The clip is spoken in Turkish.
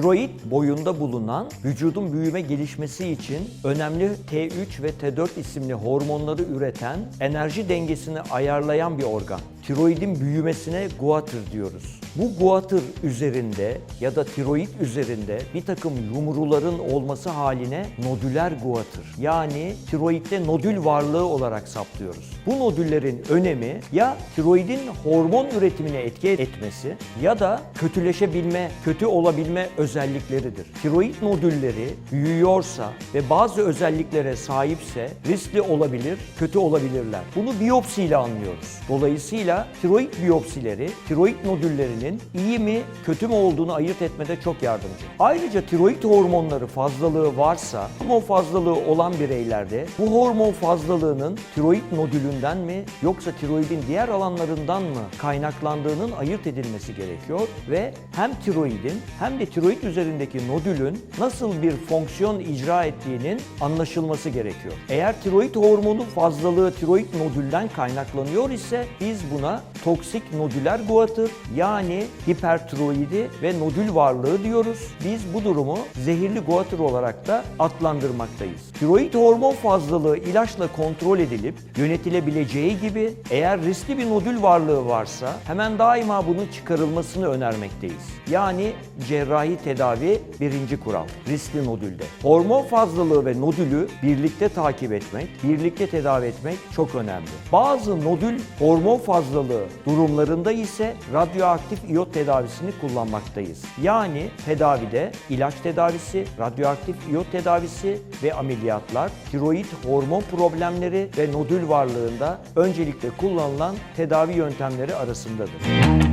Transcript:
Tiroid boyunda bulunan vücudun büyüme gelişmesi için önemli T3 ve T4 isimli hormonları üreten, enerji dengesini ayarlayan bir organ. Tiroidin büyümesine guatr diyoruz. Bu guatr üzerinde ya da tiroid üzerinde bir takım yumruların olması haline nodüler guatr yani tiroidde nodül varlığı olarak saptıyoruz. Bu nodüllerin önemi ya tiroidin hormon üretimine etki etmesi ya da kötüleşebilme, kötü olabilme özellikleridir. Tiroid nodülleri büyüyorsa ve bazı özelliklere sahipse riskli olabilir, kötü olabilirler. Bunu biyopsiyle anlıyoruz. Dolayısıyla tiroid biyopsileri tiroid nodüllerinin iyi mi kötü mü olduğunu ayırt etmede çok yardımcı. Ayrıca tiroid hormonları fazlalığı varsa hormon fazlalığı olan bireylerde bu hormon fazlalığının tiroid nodülünden mi yoksa tiroidin diğer alanlarından mı kaynaklandığının ayırt edilmesi gerekiyor ve hem tiroidin hem de tiroid üzerindeki nodülün nasıl bir fonksiyon icra ettiğinin anlaşılması gerekiyor. Eğer tiroid hormonu fazlalığı tiroid nodülden kaynaklanıyor ise biz buna toksik nodüler guatr yani hipertiroidi ve nodül varlığı diyoruz. Biz bu durumu zehirli guatr olarak da adlandırmaktayız. Tiroid hormon fazlalığı ilaçla kontrol edilip yönetilebileceği gibi eğer riskli bir nodül varlığı varsa hemen daima bunun çıkarılmasını önermekteyiz. Yani cerrahi tedavi birinci kural riskli nodülde. Hormon fazlalığı ve nodülü birlikte takip etmek, birlikte tedavi etmek çok önemli. Bazı nodül hormon fazlalığı durumlarında ise radyoaktif iyot tedavisini kullanmaktayız. Yani tedavide ilaç tedavisi, radyoaktif iyot tedavisi ve ameliyatlar tiroid hormon problemleri ve nodül varlığında öncelikle kullanılan tedavi yöntemleri arasındadır.